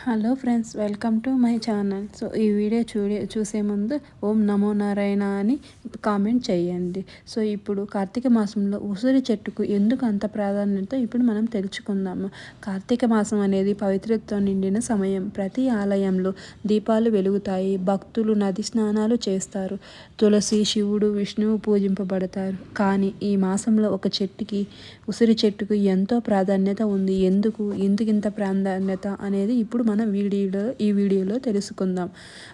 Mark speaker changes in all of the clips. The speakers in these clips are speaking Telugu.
Speaker 1: Hello friends welcome to my channel. So ఈ వీడియో చూడే చూసే ముందు ఓం నమో నారాయణ అని కామెంట్ చేయండి. సో ఇప్పుడు కార్తీక మాసంలో ఉసిరి చెట్టుకు ఎందుకు అంత ప్రాధాన్యత ఇప్పుడు మనం తెలుసుకుందాము. కార్తీక మాసం అనేది పవిత్రతో నిండిన సమయం. ప్రతి ఆలయంలో దీపాలు వెలుగుతాయి భక్తులు నది స్నానాలు చేస్తారు తులసి శివుడు విష్ణువు పూజింపబడతారు. కానీ ఈ మాసంలో ఒక చెట్టుకి ఉసిరి చెట్టుకు ఎంతో ప్రాధాన్యత ఉంది. ఎందుకు? ఎందుకు ఇంత ప్రాధాన్యత అనేది ఇప్పుడు మనం వీడియోలో ఈ వీడియోలో తెలుసుకుందాం.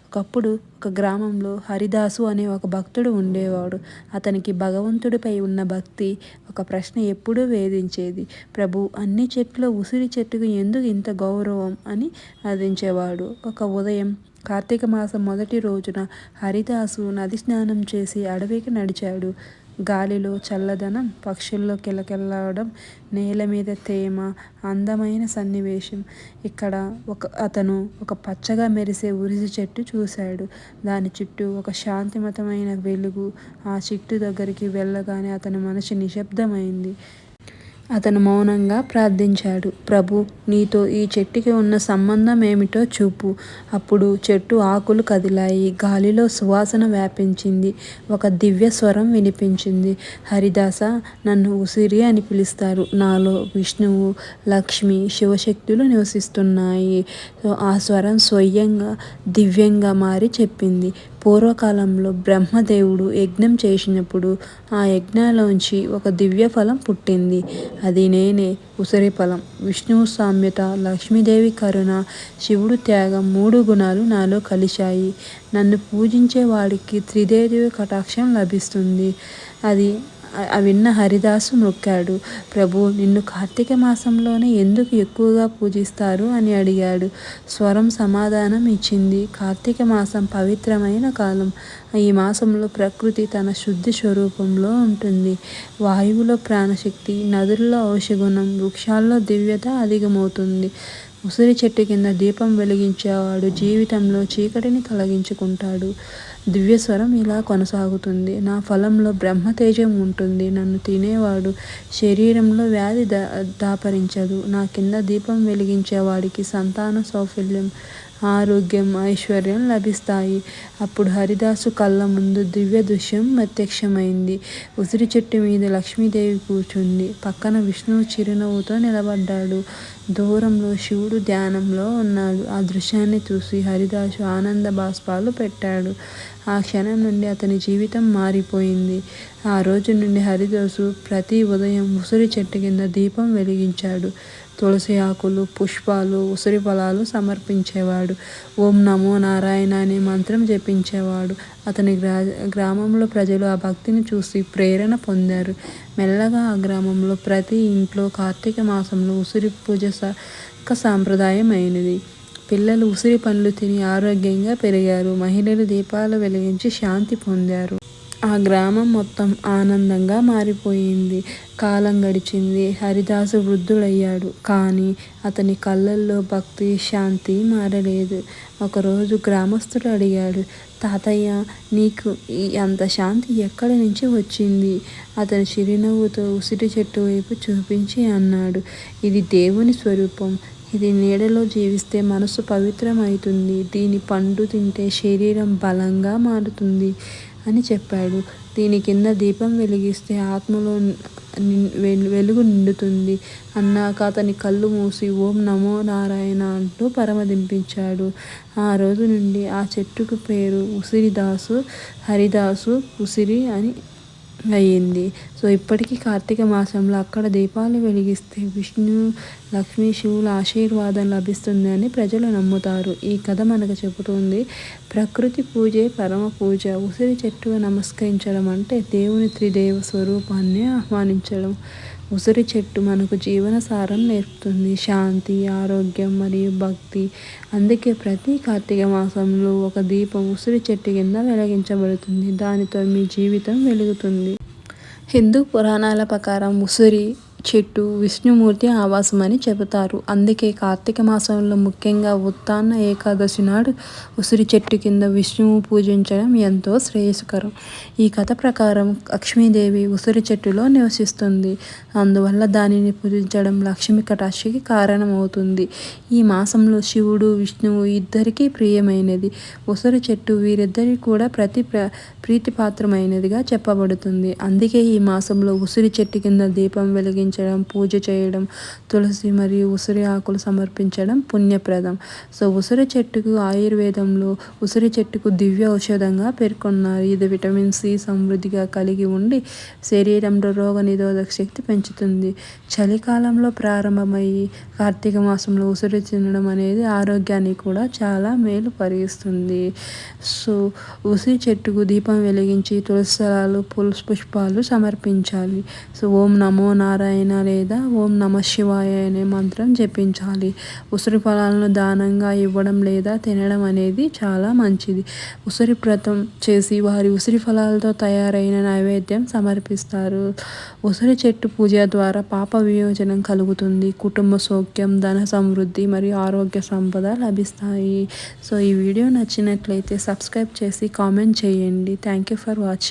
Speaker 1: ఒకప్పుడు ఒక గ్రామంలో హరిదాసు అనే ఒక భక్తుడు ఉండేవాడు. అతనికి భగవంతుడిపై ఉన్న భక్తి ఒక ప్రశ్న ఎప్పుడూ వేధించేది. ప్రభు అన్ని చెట్లు ఉసిరి చెట్టుకు ఎందుకు ఇంత గౌరవం అని వాదించేవాడు. ఒక ఉదయం కార్తీక మాసం మొదటి రోజున హరిదాసు నది స్నానం చేసి అడవికి నడిచాడు. గాలిలో చల్లదనం పక్షుల్లో కిలకిలవడం నేల మీద తేమ అందమైన సన్నివేశం. ఇక్కడ ఒక అతను ఒక పచ్చగా మెరిసే ఉరిసి చెట్టు చూశాడు. దాని చుట్టూ ఒక శాంతిమతమైన వెలుగు ఆ చెట్టు దగ్గరికి వెళ్ళగానే అతని మనసు నిశ్శబ్దమైంది. అతను మౌనంగా ప్రార్థించాడు ప్రభు నీతో ఈ చెట్టుకి ఉన్న సంబంధం ఏమిటో చూపు. అప్పుడు చెట్టు ఆకులు కదిలాయి గాలిలో సువాసన వ్యాపించింది ఒక దివ్య స్వరం వినిపించింది. హరిదాస నన్ను ఉసిరి అని పిలుస్తారు. నాలో విష్ణువు లక్ష్మి శివశక్తులు నివసిస్తున్నాయి. ఆ స్వరం స్వయంగా దివ్యంగా మారి చెప్పింది. పూర్వకాలంలో బ్రహ్మదేవుడు యజ్ఞం చేసినప్పుడు ఆ యజ్ఞాలోంచి ఒక దివ్య ఫలం పుట్టింది. అది నేనే ఉసిరి ఫలం. విష్ణువు సామ్యత లక్ష్మీదేవి కరుణ శివుడు త్యాగం మూడు గుణాలు నాలో కలిశాయి. నన్ను పూజించే వాడికి త్రిదేవి కటాక్షం లభిస్తుంది. అది విన్న హరిదాసు మొక్కాడు ప్రభు నిన్ను కార్తీక మాసంలోనే ఎందుకు ఎక్కువగా పూజిస్తారు? అని అడిగాడు. స్వరం సమాధానం ఇచ్చింది కార్తీక మాసం పవిత్రమైన కాలం. ఈ మాసంలో ప్రకృతి తన శుద్ధి స్వరూపంలో ఉంటుంది. వాయువులో ప్రాణశక్తి నదుల్లో ఔషగుణం వృక్షాల్లో దివ్యత అధికమవుతుంది. ఉసిరి చెట్టు కింద దీపం వెలిగించేవాడు జీవితంలో చీకటిని తొలగించుకుంటాడు దివ్యస్వరం ఇలా కొనసాగుతుంది. నా ఫలంలో బ్రహ్మతేజం ఉంటుంది. నన్ను తినేవాడు శరీరంలో వ్యాధి దా దాపరించదు. నా కింద దీపం వెలిగించేవాడికి సంతాన సౌఫల్యం ఆరోగ్యం ఐశ్వర్యం లభిస్తాయి. అప్పుడు హరిదాసు కళ్ళ ముందు దివ్య దృశ్యం ప్రత్యక్షమైంది. ఉసిరి చెట్టు మీద లక్ష్మీదేవి కూర్చుంది. పక్కన విష్ణువు చిరునవ్వుతో నిలబడ్డాడు. దూరంలో శివుడు ధ్యానంలో ఉన్నాడు. ఆ దృశ్యాన్ని చూసి హరిదాసు ఆనంద బాష్పాలు పెట్టాడు. ఆ క్షణం నుండి అతని జీవితం మారిపోయింది. ఆ రోజు నుండి హరిదాసు ప్రతి ఉదయం ఉసిరి చెట్టు కింద దీపం వెలిగించాడు. తులసి ఆకులు పుష్పాలు ఉసిరి ఫలాలు సమర్పించేవాడు. ఓం నమో నారాయణ అనే మంత్రం జపించేవాడు. అతని గ్రా గ్రామంలో ప్రజలు ఆ భక్తిని చూసి ప్రేరణ పొందారు. మెల్లగా ఆ గ్రామంలో ప్రతి ఇంట్లో కార్తీక మాసంలో ఉసిరి పూజ ఒక సాంప్రదాయం అయినది. పిల్లలు ఉసిరి పండ్లు తిని ఆరోగ్యంగా పెరిగారు. మహిళలు దీపాలు వెలిగించి శాంతి పొందారు. ఆ గ్రామం మొత్తం ఆనందంగా మారిపోయింది. కాలం గడిచింది. హరిదాసు వృద్ధుడయ్యాడు. కానీ అతని కళ్ళల్లో భక్తి శాంతి మారలేదు. ఒకరోజు గ్రామస్తుడు అడిగాడు తాతయ్య నీకు ఈ అంత శాంతి ఎక్కడి నుంచి వచ్చింది అతని చిరునవ్వుతో ఉసిరి చెట్టు వైపు చూపించి అన్నాడు ఇది దేవుని స్వరూపం. ఇది నీడలో జీవిస్తే మనసు పవిత్రమవుతుంది. దీని పండు తింటే శరీరం బలంగా మారుతుంది అని చెప్పాడు. దీని కింద దీపం వెలిగిస్తే ఆత్మలో వెలుగు నిండుతుంది అన్నాక అతని కళ్ళు మూసి ఓం నమో నారాయణ అంటూ పరమదింపించాడు. ఆ రోజు నుండి ఆ చెట్టుకు పేరు ఉసిరిదాసు హరిదాసు ఉసిరి అని అయ్యింది. సో ఇప్పటికీ కార్తీక మాసంలో అక్కడ దీపాలు వెలిగిస్తే విష్ణు లక్ష్మీ శివుల ఆశీర్వాదం లభిస్తుంది అని ప్రజలు నమ్ముతారు. ఈ కథ మనకు చెబుతుంది ప్రకృతి పూజే పరమ పూజ. ఉసిరి చెట్టుగా నమస్కరించడం అంటే దేవుని త్రిదేవ స్వరూపాన్ని ఆహ్వానించడం. ఉసిరి చెట్టు మనకు జీవన సారం నేర్పుతుంది. శాంతి ఆరోగ్యం మరియు భక్తి. అందుకే ప్రతి కార్తీక మాసంలో ఒక దీపం ఉసిరి చెట్టు కింద వెలిగించబడుతుంది. దానితో మీ జీవితం వెలుగుతుంది. హిందూ పురాణాల ప్రకారం ఉసిరి చెట్టు విష్ణుమూర్తి ఆవాసం అని చెబుతారు. అందుకే కార్తీక మాసంలో ముఖ్యంగా ఉత్తాన ఏకాదశి నాడు ఉసిరి చెట్టు కింద విష్ణువు పూజించడం ఎంతో శ్రేయస్కరం. ఈ కథ ప్రకారం లక్ష్మీదేవి ఉసిరి చెట్టులో నివసిస్తుంది. అందువల్ల దానిని పూజించడం లక్ష్మి కటాక్షికి కారణమవుతుంది. ఈ మాసంలో శివుడు విష్ణువు ఇద్దరికీ ప్రియమైనది. ఉసిరి చెట్టు వీరిద్దరికి కూడా ప్రతి ప్ర ప్రీతిపాత్రమైనదిగా చెప్పబడుతుంది. అందుకే ఈ మాసంలో ఉసిరి చెట్టు కింద దీపం వెలిగించడం పూజ చేయడం తులసి మరియు ఉసిరి ఆకులు సమర్పించడం పుణ్యప్రదం. సో ఉసిరి చెట్టుకు ఆయుర్వేదంలో ఉసిరి చెట్టుకు దివ్య ఔషధంగా పేర్కొన్నారు. ఇది విటమిన్ సి సమృద్ధిగా కలిగి ఉండి శరీరంలో రోగ నిరోధక శక్తి పెంచుతుంది. చలికాలంలో ప్రారంభమయ్యి కార్తీక మాసంలో ఉసిరి తినడం అనేది ఆరోగ్యానికి కూడా చాలా మేలు పరిగిస్తుంది సో ఉసిరి చెట్టుకు దీపం వెలిగించి తులసలాలు పుష్పాలు సమర్పించాలి. సో ఓం నమో నారాయణ లేదా ఓం నమ శివాయ అనే మంత్రం జపించాలి. ఉసిరి ఫలాలను దానంగా ఇవ్వడం లేదా తినడం అనేది చాలా మంచిది. ఉసిరి వ్రతం చేసి వారి ఉసిరి ఫలాలతో తయారైన నైవేద్యం సమర్పిస్తారు. ఉసిరి చెట్టు పూజ ద్వారా పాప వియోజనం కలుగుతుంది. కుటుంబ సౌఖ్యం ధన సమృద్ధి మరియు ఆరోగ్య సంపద లభిస్తాయి. సో ఈ వీడియో నచ్చినట్లయితే సబ్స్క్రైబ్ చేసి కామెంట్ చేయండి. Thank you for watching